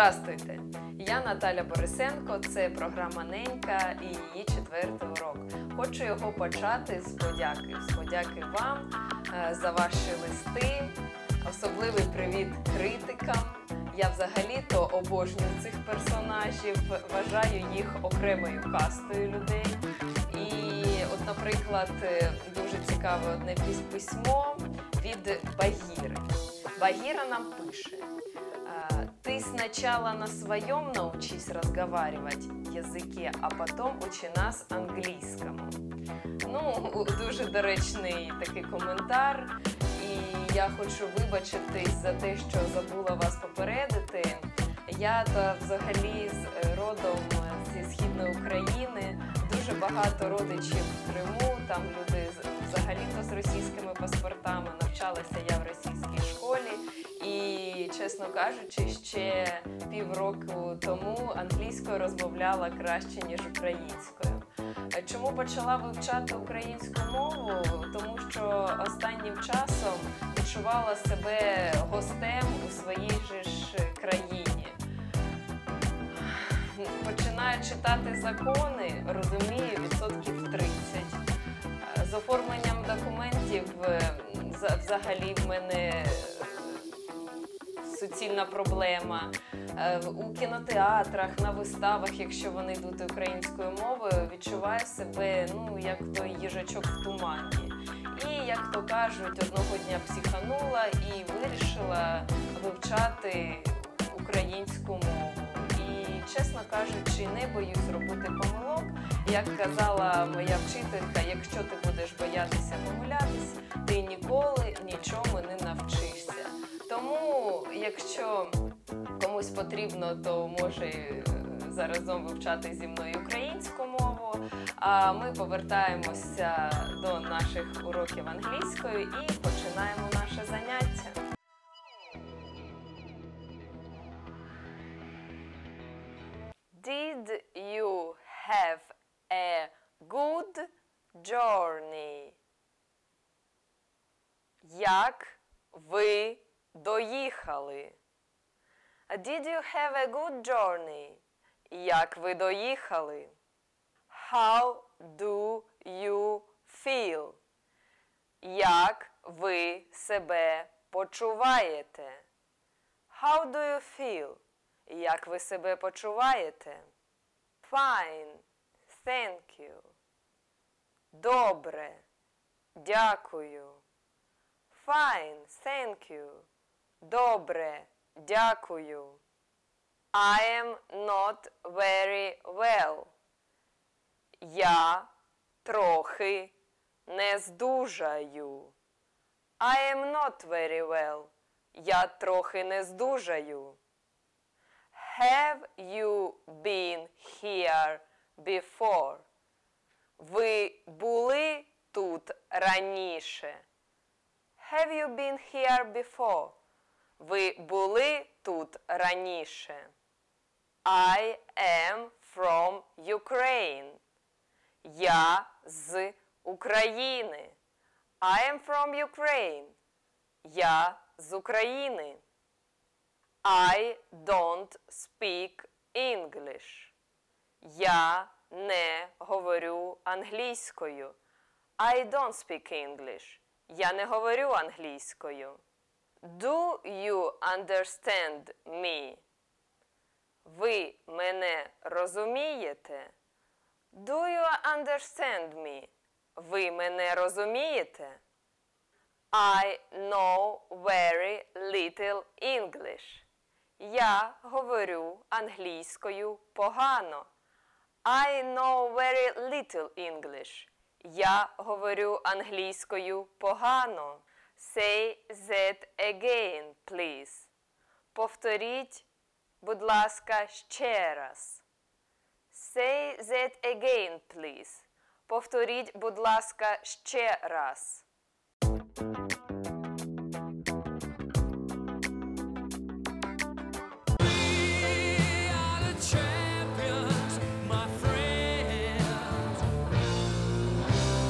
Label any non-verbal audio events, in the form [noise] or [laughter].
Здрастуйте! Я Наталя Борисенко. Це програма Ненька і її четвертий урок. Хочу його почати з подяки. З подяки вам е, за ваші листи. Особливий привіт критикам. Я взагалі-то обожнюю цих персонажів, вважаю їх окремою кастою людей. І, от, наприклад, е, дуже цікаве одне письмо від Багіри. Багира нам пише. Ты сначала на своем научись разговаривать языке, а потом учи нас англійському. Ну, [laughs] дуже доречний такий коментар. І я хочу вибачитись за те, що забула вас попередити. Я та взагалі з е, родом зі східної України. Дуже багато родичів в Криму. Там люди взагалі-то з російськими паспортами. Навчалася я в російській школі. Чесно кажучи, ще півроку тому англійською розмовляла краще, ніж українською. Чому почала вивчати українську мову? Тому що останнім часом відчувала себе гостем у своїй же ж країні. Починаю читати закони, розумію відсотків 30. Е, З оформленням документів е, взагалі в мене суцільна проблема. Е, У кінотеатрах, на виставах, якщо вони йдуть українською мовою, відчуваю себе ну, як той їжачок в тумані. І, як то кажуть, одного дня психанула і вирішила вивчати українську мову. І, чесно кажучи, не боюсь робити помилок. Як казала моя вчителька, якщо ти будеш боятися помилятись, ти ніколи якщо комусь потрібно, то може е, заразом вивчати зі мною українську мову. А ми повертаємося до наших уроків англійської і починаємо наше заняття. Did you have a good journey? Як ви доїхали? Did you have a good journey? Як ви доїхали? How do you feel? Як ви себе почуваєте? How do you feel? Як ви себе почуваєте? Fine. Thank you. Добре. Дякую. Fine. Thank you. Добре. Дякую. I am not very well. Я трохи не здужаю. I am not very well. Я трохи не здужаю. Have you been here before? Ви були тут раніше? Have you been here before? Ви були тут раніше? I am from Ukraine. Я з України. I am from Ukraine. Я з України. I don't speak English. Я не говорю англійською. I don't speak English. Я не говорю англійською. Do you understand me? Ви мене розумієте? Do you understand me? Ви мене розумієте? I know very little English. Я говорю англійською погано. I know very little English. Я говорю англійською погано. Say that again, please. Повторіть, будь ласка, ще раз. Say that again, please. Повторіть, будь ласка, ще раз.